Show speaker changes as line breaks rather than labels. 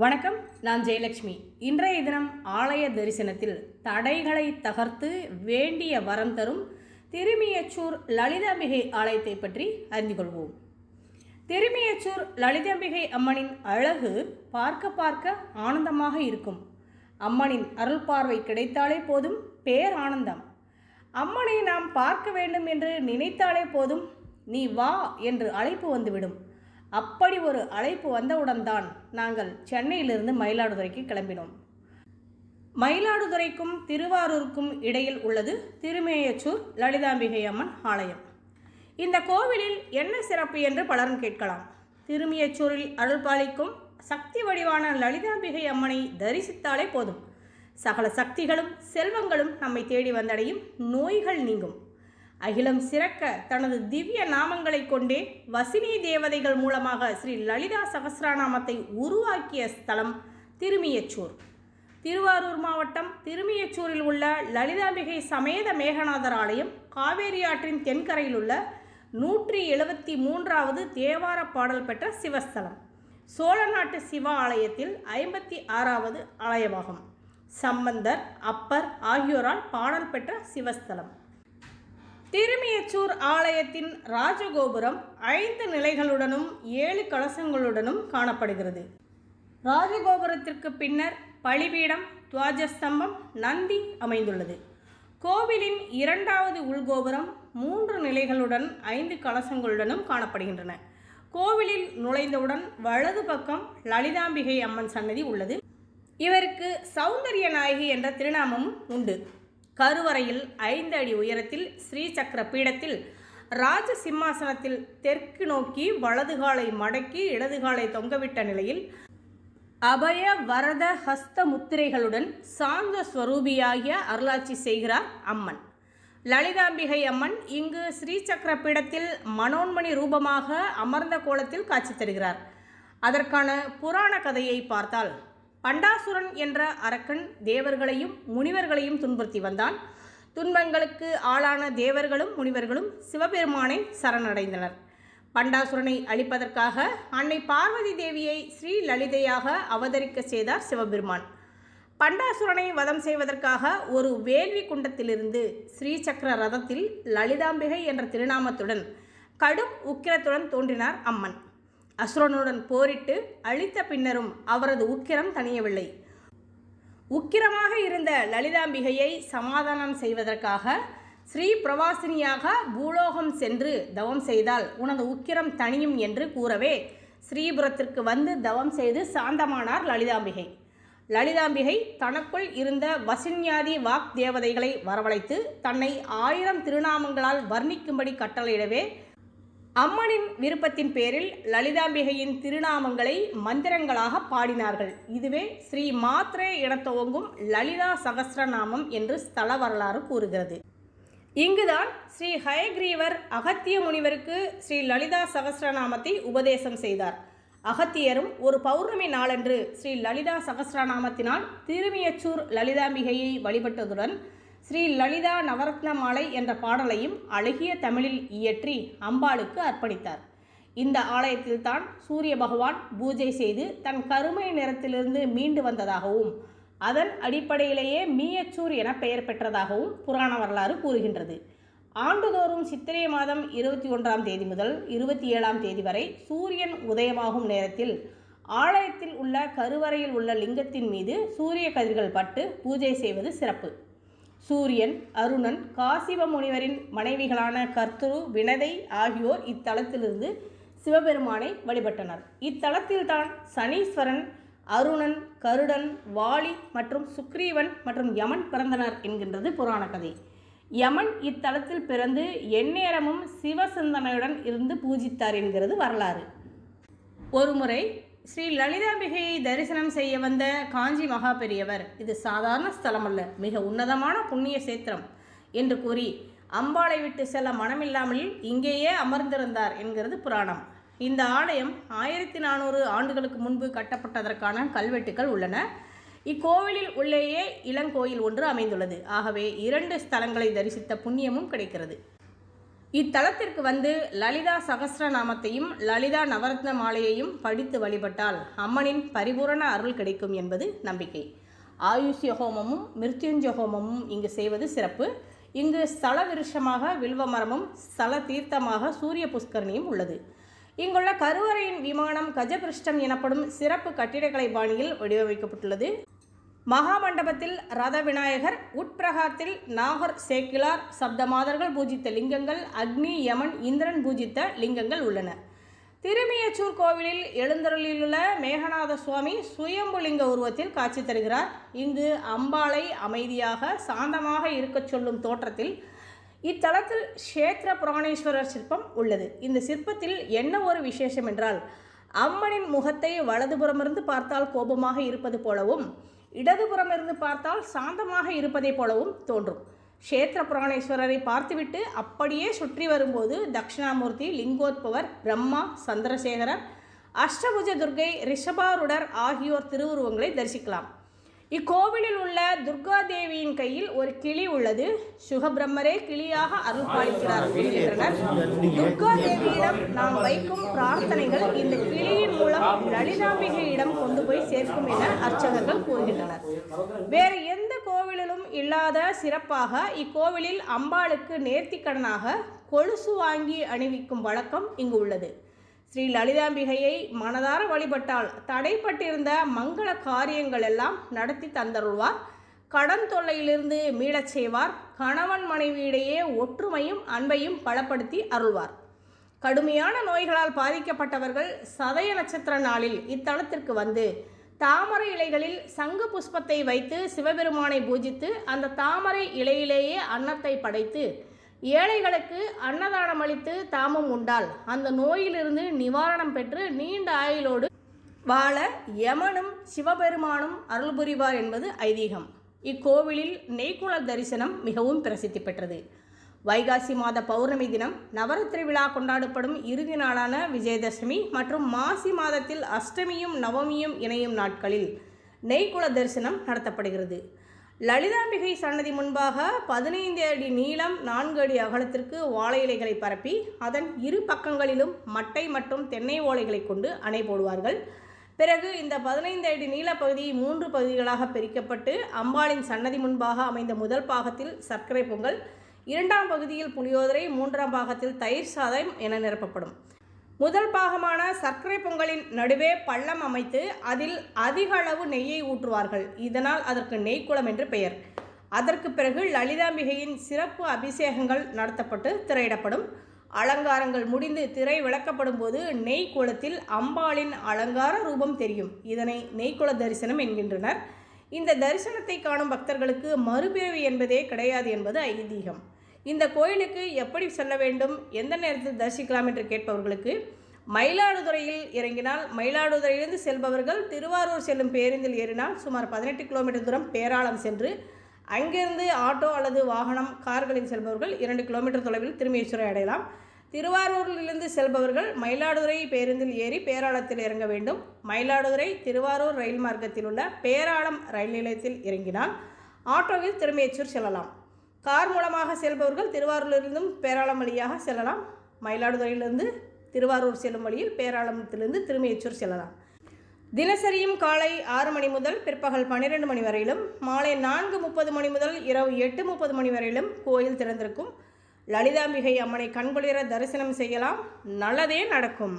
வணக்கம் நான் ஜெயலட்சுமி இன்றைய தினம் ஆலய தரிசனத்தில் தடைகளை தகர்த்து வேண்டிய வரம் தரும் திருமியச்சூர் லலிதாம்பிகை ஆலயத்தை பற்றி அறிந்து கொள்வோம். திருமியச்சூர் லலிதாம்பிகை அம்மனின் அழகு பார்க்க பார்க்க ஆனந்தமாக இருக்கும். அம்மனின் அருள் பார்வை கிடைத்தாலே போதும் பேர் ஆனந்தம். அம்மனை நாம் பார்க்க வேண்டும் என்று நினைத்தாலே போதும் நீ வா என்று அழைப்பு வந்துவிடும். அப்படி ஒரு அழைப்பு வந்தவுடன் தான் நாங்கள் சென்னையிலிருந்து மயிலாடுதுறைக்கு கிளம்பினோம். மயிலாடுதுறைக்கும் திருவாரூருக்கும் இடையில் உள்ளது திருமேயச்சூர் லலிதாம்பிகை அம்மன் ஆலயம். இந்த கோவிலில் என்ன சிறப்பு என்று பலரும் கேட்கலாம். திருமியச்சூரில் அருள்பாலிக்கும் சக்தி வடிவான லலிதாம்பிகை அம்மனை தரிசித்தாலே போதும். சகல சக்திகளும் செல்வங்களும் நம்மை தேடி வந்தடையும் நோய்கள் நீங்கும். அகிலம் சிறக்க தனது திவ்ய நாமங்களை கொண்டே வசினி தேவதைகள் மூலமாக ஸ்ரீ லலிதா சகசிரநாமத்தை உருவாக்கிய ஸ்தலம் திருமியச்சூர். திருவாரூர் மாவட்டம் திருமியச்சூரில் உள்ள லலிதாம்பிகை சமேத மேகநாதர் ஆலயம் காவேரி ஆற்றின் தென்கரையில் உள்ள நூற்றி எழுபத்தி மூன்றாவது தேவார பாடல் பெற்ற சிவஸ்தலம். சோழ நாட்டு சிவ ஆலயத்தில் ஐம்பத்தி ஆறாவது ஆலயமாகும். சம்பந்தர் அப்பர் ஆகியோரால் பாடல் பெற்ற சிவஸ்தலம். திருமியச்சூர் ஆலயத்தின் ராஜகோபுரம் ஐந்து நிலைகளுடனும் ஏழு கலசங்களுடனும் காணப்படுகிறது. ராஜகோபுரத்திற்கு பின்னர் பலிபீடம் துவாஜஸ்தம்பம் நந்தி அமைந்துள்ளது. கோவிலின் இரண்டாவது உள்கோபுரம் மூன்று நிலைகளுடன் ஐந்து கலசங்களுடனும் காணப்படுகின்றன. கோவிலில் நுழைந்தவுடன் வலது பக்கம் லலிதாம்பிகை அம்மன் சன்னதி உள்ளது. இவருக்கு சௌந்தரிய நாயகி என்ற திருநாமமும் உண்டு. கருவறையில் ஐந்து அடி உயரத்தில் ஸ்ரீ சக்கர பீடத்தில் ராஜ சிம்மாசனத்தில் தெற்கு நோக்கி வலதுகாலை மடக்கி இடதுகாலை தொங்கவிட்ட நிலையில் அபய வரத ஹஸ்த முத்திரைகளுடன் சாந்த ஸ்வரூபியாகிய அருளாட்சி செய்கிறார் அம்மன். லலிதாம்பிகை அம்மன் இங்கு ஸ்ரீ சக்கர பீடத்தில் மனோன்மணி ரூபமாக அமர்ந்த கோலத்தில் காட்சி தருகிறார். அதற்கான புராண கதையை பார்த்தால் பண்டாசுரன் என்ற அரக்கன் தேவர்களையும் முனிவர்களையும் துன்புறுத்தி வந்தான். துன்பங்களுக்கு ஆளான தேவர்களும் முனிவர்களும் சிவபெருமானை சரணடைந்தனர். பண்டாசுரனை அழிப்பதற்காக அன்னை பார்வதி தேவியை ஸ்ரீ லலிதையாக அவதரிக்க செய்தார் சிவபெருமான். பண்டாசுரனை வதம் செய்வதற்காக ஒரு வேள்வி குண்டத்திலிருந்து ஸ்ரீசக்கர ரதத்தில் லலிதாம்பிகை என்ற திருநாமத்துடன் கடும் உக்கிரத்துடன் தோன்றினார் அம்மன். அசுரனுடன் போரிட்டு அழித்த பின்னரும் அவரது உக்கிரம் தணியவில்லை. உக்கிரமாக இருந்த லலிதாம்பிகையை சமாதானம் செய்வதற்காக ஸ்ரீ பிரவாசினியாக பூலோகம் சென்று தவம் செய்தால் உனது உக்கிரம் தணியும் என்று கூறவே ஸ்ரீபுரத்திற்கு வந்து தவம் செய்து சாந்தமானார் லலிதாம்பிகை. லலிதாம்பிகை தனக்குள் இருந்த வசின்யாதி வாக் தேவதைகளை வரவழைத்து தன்னை ஆயிரம் திருநாமங்களால் வர்ணிக்கும்படி கட்டளையிடவே அம்மனின் விருப்பத்தின் பேரில் லலிதாம்பிகையின் திருநாமங்களை மந்திரங்களாக பாடினார்கள். இதுவே ஸ்ரீ மாத்ரே என துவங்கும் லலிதா சகசிரநாமம் என்று ஸ்தல வரலாறு கூறுகிறது. இங்குதான் ஸ்ரீ ஹயக்ரீவர் அகத்திய முனிவருக்கு ஸ்ரீ லலிதா சகசிரநாமத்தை உபதேசம் செய்தார். அகத்தியரும் ஒரு பௌர்ணமி நாளன்று ஸ்ரீ லலிதா சகசிரநாமத்தினால் திருமியச்சூர் லலிதாம்பிகையை வழிபட்டதுடன் ஸ்ரீ லலிதா நவரத்ன மாலை என்ற பாடலையும் அழகிய தமிழில் இயற்றி அம்பாளுக்கு அர்ப்பணித்தார். இந்த ஆலயத்தில்தான் சூரிய பகவான் பூஜை செய்து தன் கருமை நிறத்திலிருந்து மீண்டு வந்ததாகவும் அதன் அடிப்படையிலேயே மீயச்சூர் என பெயர் பெற்றதாகவும் புராண வரலாறு கூறுகின்றது. ஆண்டுதோறும் சித்திரை மாதம் இருபத்தி ஒன்றாம் தேதி முதல் இருபத்தி ஏழாம் தேதி வரை சூரியன் உதயமாகும் நேரத்தில் ஆலயத்தில் உள்ள கருவறையில் உள்ள லிங்கத்தின் மீது சூரிய கதிர்கள் பட்டு பூஜை செய்வது சிறப்பு. சூரியன் அருணன் காசிவ முனிவரின் மனைவிகளான கர்த்தரு வினதை ஆகியோர் இத்தலத்திலிருந்து சிவபெருமானை வழிபட்டனர். இத்தலத்தில்தான் சனீஸ்வரன் அருணன் கருடன் வாலி மற்றும் சுக்ரீவன் மற்றும் யமன் பிறந்தனர் என்கின்றது புராண கதை. யமன் இத்தலத்தில் பிறந்து எந்நேரமும் சிவசிந்தனையுடன் இருந்து பூஜித்தார் என்கிறது வரலாறு. ஒருமுறை ஸ்ரீ லலிதாம்பிகையை தரிசனம் செய்ய வந்த காஞ்சி மகா பெரியவர் இது சாதாரண ஸ்தலம் அல்ல மிக உன்னதமான புண்ணிய சேத்திரம் என்று கூறி அம்பாளை விட்டு செல்ல மனமில்லாமல் இங்கேயே அமர்ந்திருந்தார் என்கிறது புராணம். இந்த ஆலயம் ஆயிரத்தி நானூறு ஆண்டுகளுக்கு முன்பு கட்டப்பட்டதற்கான கல்வெட்டுகள் உள்ளன. இக்கோவிலில் உள்ளேயே இளங்கோயில் ஒன்று அமைந்துள்ளது. ஆகவே இரண்டு ஸ்தலங்களை தரிசித்த புண்ணியமும் கிடைக்கிறது. இத்தலத்திற்கு வந்து லலிதா சகசிரநாமத்தையும் லலிதா நவரத்ன மாலையையும் படித்து வழிபட்டால் அம்மனின் பரிபூரண அருள் கிடைக்கும் என்பது நம்பிக்கை. ஆயுஷ்ய ஹோமமும் மிருத்யுஞ்ச ஹோமமும் இங்கு செய்வது சிறப்பு. இங்கு ஸ்தல விருஷமாக வில்வ மரமும் ஸ்தல தீர்த்தமாக சூரிய புஷ்கரணியும் உள்ளது. இங்குள்ள கருவறையின் விமானம் கஜபிருஷ்டம் எனப்படும் சிறப்பு கட்டிடக்கலை பாணியில் வடிவமைக்கப்பட்டுள்ளது. மகாமண்டபத்தில் ரத விநாயகர் உட்பிரகாரத்தில் நாகர் சேக்கிலார் சப்தமாதர்கள் பூஜித்த லிங்கங்கள் அக்னி யமன் இந்திரன் பூஜித்த லிங்கங்கள் உள்ளன. திருமியச்சூர் கோவிலில் எழுந்தருளிலுள்ள மேகநாத சுவாமி சுயம்புலிங்க உருவத்தில் காட்சி தருகிறார். இங்கு அம்பாளை அமைதியாக சாந்தமாக இருக்கச் சொல்லும் தோற்றத்தில் இத்தலத்தில் க்ஷேத்திர புராணேஸ்வரர் சிற்பம் உள்ளது. இந்த சிற்பத்தில் என்ன ஒரு விசேஷம் என்றால் அம்மனின் முகத்தை வலதுபுறமிருந்து பார்த்தால் கோபமாக இருப்பது போலவும் இடதுபுறமிருந்து பார்த்தால் சாந்தமாக இருப்பதைப் போலவும் தோன்றும். க்ஷேத்திர புராணேஸ்வரரை பார்த்துவிட்டு அப்படியே சுற்றி வரும்போது தட்சிணாமூர்த்தி லிங்கோத்பவர் பிரம்மா சந்திரசேகரர் அஷ்டபுஜ துர்கை ரிஷபாருடர் ஆகியோர் திருவுருவங்களை தரிசிக்கலாம். இக்கோவிலில் உள்ள துர்கா தேவியின் கையில் ஒரு கிளி உள்ளது. சுகபிரம்மரே கிளியாக அருள் பாலிக்கிறார் என்கின்றனர் துர்கா தேவியிடம் நாம் வைக்கும் பிரார்த்தனைகள் இந்த கிளியின் மூலம் லலிதாம்பிகையிடம் கொண்டு போய் சேர்க்கும் என அர்ச்சகர்கள் கூறுகின்றனர். வேறு எந்த கோவிலிலும் இல்லாத சிறப்பாக இக்கோவிலில் அம்பாளுக்கு நேர்த்திக்கடனாக கொலுசு வாங்கி அணிவிக்கும் வழக்கம் இங்கு உள்ளது. ஸ்ரீ லலிதாம்பிகையை மனதார வழிபட்டால் தடைப்பட்டிருந்த மங்கள காரியங்கள் எல்லாம் நடத்தி தந்தருள்வார். கடன் தொல்லையிலிருந்து மீளச் செய்வார். கணவன் மனைவியிடையே ஒற்றுமையும் அன்பையும் பலப்படுத்தி அருள்வார். கடுமையான நோய்களால் பாதிக்கப்பட்டவர்கள் சதய நட்சத்திர நாளில் இத்தலத்திற்கு வந்து தாமரை இலைகளில் சங்கு புஷ்பத்தை வைத்து சிவபெருமானை பூஜித்து அந்த தாமரை இலையிலேயே அன்னத்தை படைத்து ஏழைகளுக்கு அன்னதானம் அளித்து தாமும் உண்டால் அந்த நோயிலிருந்து நிவாரணம் பெற்று நீண்ட ஆயுளோடு வாழ யமனும் சிவபெருமானும் அருள் புரிவார் என்பது ஐதீகம். இக்கோவிலில் நெய்க்குள தரிசனம் மிகவும் பிரசித்தி பெற்றது. வைகாசி மாத பௌர்ணமி தினம் நவராத்திரி விழா கொண்டாடப்படும் இறுதி நாளான விஜயதசமி மற்றும் மாசி மாதத்தில் அஷ்டமியும் நவமியும் இணையும் நாட்களில் நெய்குல தரிசனம் நடத்தப்படுகிறது. லலிதாம்பிகை சன்னதி முன்பாக பதினைந்து அடி நீளம் நான்கு அடி அகலத்திற்கு வாழை இலைகளை பரப்பி அதன் இரு பக்கங்களிலும் மட்டை மற்றும் தென்னை ஓலைகளை கொண்டு அணை போடுவார்கள். பிறகு இந்த பதினைந்து அடி நீளப்பகுதி மூன்று பகுதிகளாக பிரிக்கப்பட்டு அம்பாளின் சன்னதி முன்பாக அமைந்த முதல் பாகத்தில் சர்க்கரை பொங்கல் இரண்டாம் பகுதியில் புளியோதரை மூன்றாம் பாகத்தில் தயிர் சாதம் என நிரப்பப்படும். முதல் பாகமான சர்க்கரை பொங்கலின் நடுவே பள்ளம் அமைத்து அதில் அதிக அளவு நெய்யை ஊற்றுவார்கள். இதனால் அதற்கு நெய்க்குளம் என்று பெயர். அதற்கு பிறகு லலிதாம்பிகையின் சிறப்பு அபிஷேகங்கள் நடத்தப்பட்டு திரையிடப்படும். அலங்காரங்கள் முடிந்து திரை விளக்கப்படும் போது நெய் குளத்தில் அம்பாளின் அலங்கார ரூபம் தெரியும். இதனை நெய்க்குள தரிசனம் என்கின்றனர். இந்த தரிசனத்தை காணும் பக்தர்களுக்கு மறுபிறவி என்பதே கிடையாது என்பது ஐதீகம். இந்த கோயிலுக்கு எப்படி செல்ல வேண்டும்? எந்த நேரத்தில் தரிசிக்கலாம் என்று கேட்பவர்களுக்கு மயிலாடுதுறையில் இறங்கினால் மயிலாடுதுறையிலிருந்து செல்பவர்கள் திருவாரூர் செல்லும் பேருந்தில் ஏறினால் சுமார் பதினெட்டு கிலோமீட்டர் தூரம் பேராளம் சென்று அங்கிருந்து ஆட்டோ அல்லது வாகனம் கார்களில் செல்பவர்கள் இரண்டு கிலோமீட்டர் தொலைவில் திருமேஸ்வரை அடையலாம். திருவாரூரிலிருந்து செல்பவர்கள் மயிலாடுதுறை பேருந்தில் ஏறி பேராளத்தில் இறங்க வேண்டும். மயிலாடுதுறை திருவாரூர் ரயில் மார்க்கத்தில் உள்ள பேராளம் ரயில் நிலையத்தில் இறங்கினால் ஆட்டோவில் திருமேச்சூர் செல்லலாம். கார் மூலமாக செல்பவர்கள் திருவாரூரிலிருந்தும் பேராளம் வழியாக செல்லலாம். மயிலாடுதுறையிலிருந்து திருவாரூர் செல்லும் வழியில் பேராளத்திலிருந்து திருமையச்சூர் செல்லலாம். தினசரியும் காலை ஆறு மணி முதல் பிற்பகல் பன்னிரெண்டு மணி வரையிலும் மாலை நான்கு முப்பது மணி முதல் இரவு எட்டு முப்பது மணி வரையிலும் கோயில் திறந்திருக்கும். லலிதாம்பிகை அம்மனை கண்குளிர தரிசனம் செய்யலாம். நல்லதே நடக்கும்.